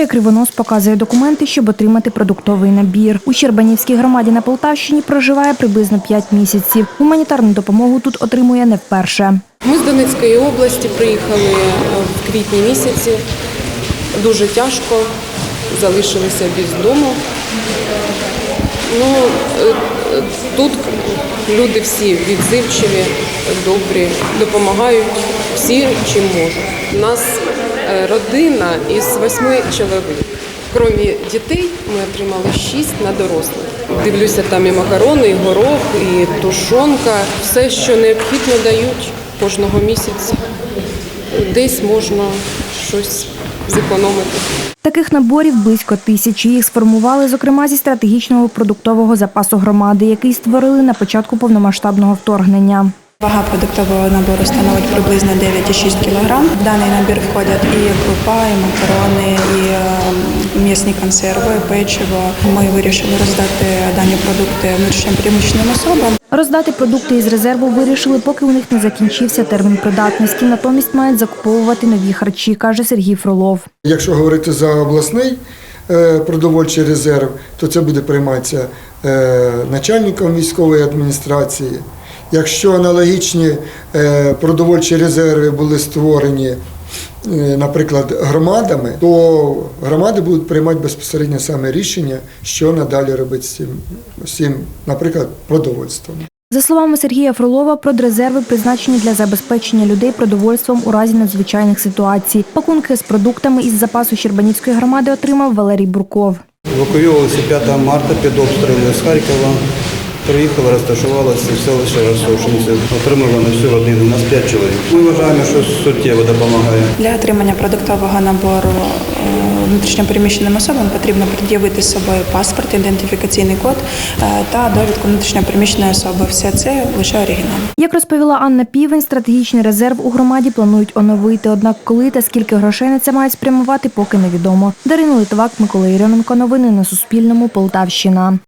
Вікторія Кривонос показує документи, щоб отримати продуктовий набір. У Щербанівській громаді на Полтавщині проживає приблизно 5 місяців. Гуманітарну допомогу тут отримує не вперше. Ми з Донецької області приїхали е, в квітні місяці. Дуже тяжко, залишилися без дому. Ну, е, е, тут люди всі відзивчиві, добрі, допомагають всі, чим можуть. Нас родина із восьми чоловік. Крім дітей, ми отримали шість на дорослих. Дивлюся, там і макарони, і горох, і тушонка. Все, що необхідно, дають кожного місяця. Десь можна щось зекономити. Таких наборів близько тисячі. Їх сформували, зокрема, зі стратегічного продуктового запасу громади, який створили на початку повномасштабного вторгнення. Вага продуктового набору становить приблизно 9,6 кг. В даний набір входять і крупа, і макарони, і е, м'ясні консерви, печиво. Ми вирішили роздати дані продукти внутрішньопереміщеним особам. Роздати продукти із резерву вирішили, поки у них не закінчився термін придатності. Натомість мають закуповувати нові харчі, каже Сергій Фролов. Якщо говорити за обласний е, продовольчий резерв, то це буде прийматися е, начальником військової адміністрації. Якщо аналогічні е, продовольчі резерви були створені, е, наприклад, громадами, то громади будуть приймати безпосередньо саме рішення, що надалі робити з цим, з цим наприклад, продовольством. За словами Сергія Фролова, продрезерви призначені для забезпечення людей продовольством у разі надзвичайних ситуацій. Пакунки з продуктами із запасу Щербанівської громади отримав Валерій Бурков. Евакуювалися 5 марта під обстріли з Харкова. Приїхали, розташувалися в селищі Росошинці. Отримали на всю родину. Нас 5 чоловік. Ми вважаємо, що суттєво допомагає. Для отримання продуктового набору е, внутрішньопереміщеним особам потрібно пред'явити з собою паспорт, ідентифікаційний код е, та довідку внутрішньопереміщеної особи. Все це лише оригінал. Як розповіла Анна Півень, стратегічний резерв у громаді планують оновити. Однак коли та скільки грошей на це мають спрямувати, поки невідомо. Дарина Литвак, Микола Єрьоменко. Новини на Суспільному. Полтавщина.